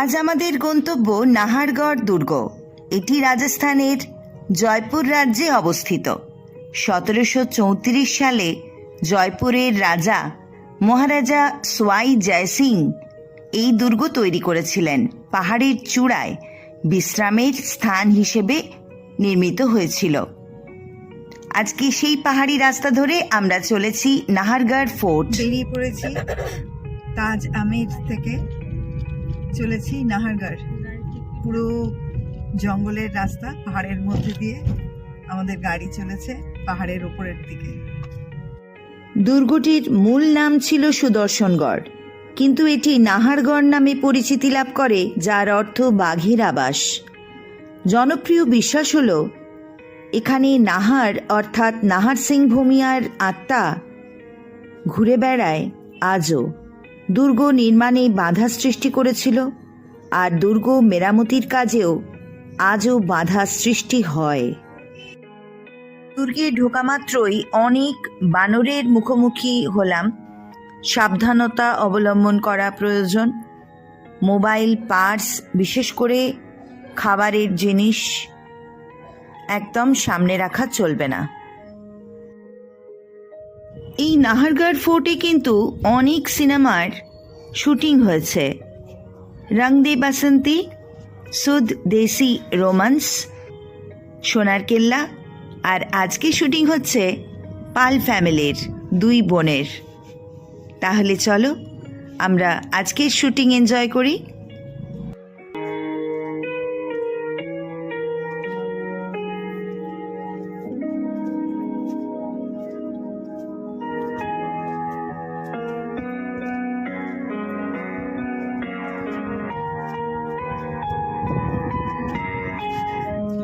আজ আমাদের গন্তব্য নাহারগড় দুর্গ। এটি রাজস্থানের জয়পুর রাজ্যে অবস্থিত। সতেরোশো চৌত্রিশ সালে জয়পুরের রাজা মহারাজা সোয়াই জয়সিং এই দুর্গ তৈরি করেছিলেন। পাহাড়ের চূড়ায় বিশ্রামের স্থান হিসেবে নির্মিত হয়েছিল। আজকে সেই পাহাড়ি রাস্তা ধরে আমরা চলেছি নাহারগড় ফোর্ট। বেরিয়ে পড়েছি তাজ আমির থেকে। চলেছি নাহারগড়। পুরো জঙ্গলের রাস্তা পাহাড়ের মধ্যে দিয়ে আমাদের গাড়ি চলেছে পাহাড়ের উপরের দিকে। দুর্গটির মূল নাম ছিল সুদর্শনগড়, কিন্তু এটি নাহারগড় নামে পরিচিতি লাভ করে, যার অর্থ বাঘের আবাস। জনপ্রিয় বিশ্বাস হল, এখানে নাহার অর্থাৎ নাহার সিং ভূমিয়ার আত্মা ঘুরে বেড়ায় আজও। দুর্গ নির্মাণে বাধা সৃষ্টি করেছিল, আর দুর্গ মেরামতির কাজেও আজও বাধা সৃষ্টি হয়। দুর্গে ঢোকা মাত্রই অনেক বানরের মুখোমুখি হলাম। সাবধানতা অবলম্বন করা প্রয়োজন। মোবাইল, পার্স, বিশেষ করে খাবারের জিনিস একদম সামনে রাখা চলবে না। এই নাহারগড় ফোর্টে কিন্তু অনেক সিনেমার শুটিং হয়েছে। রং দে বাসন্তী, সুদ দেশি রোমান্স, সোনার কেল্লা, আর আজকে শুটিং হচ্ছে পাল ফ্যামিলির দুই বোনের। তাহলে চলো, আমরা আজকের শুটিং এনজয় করি।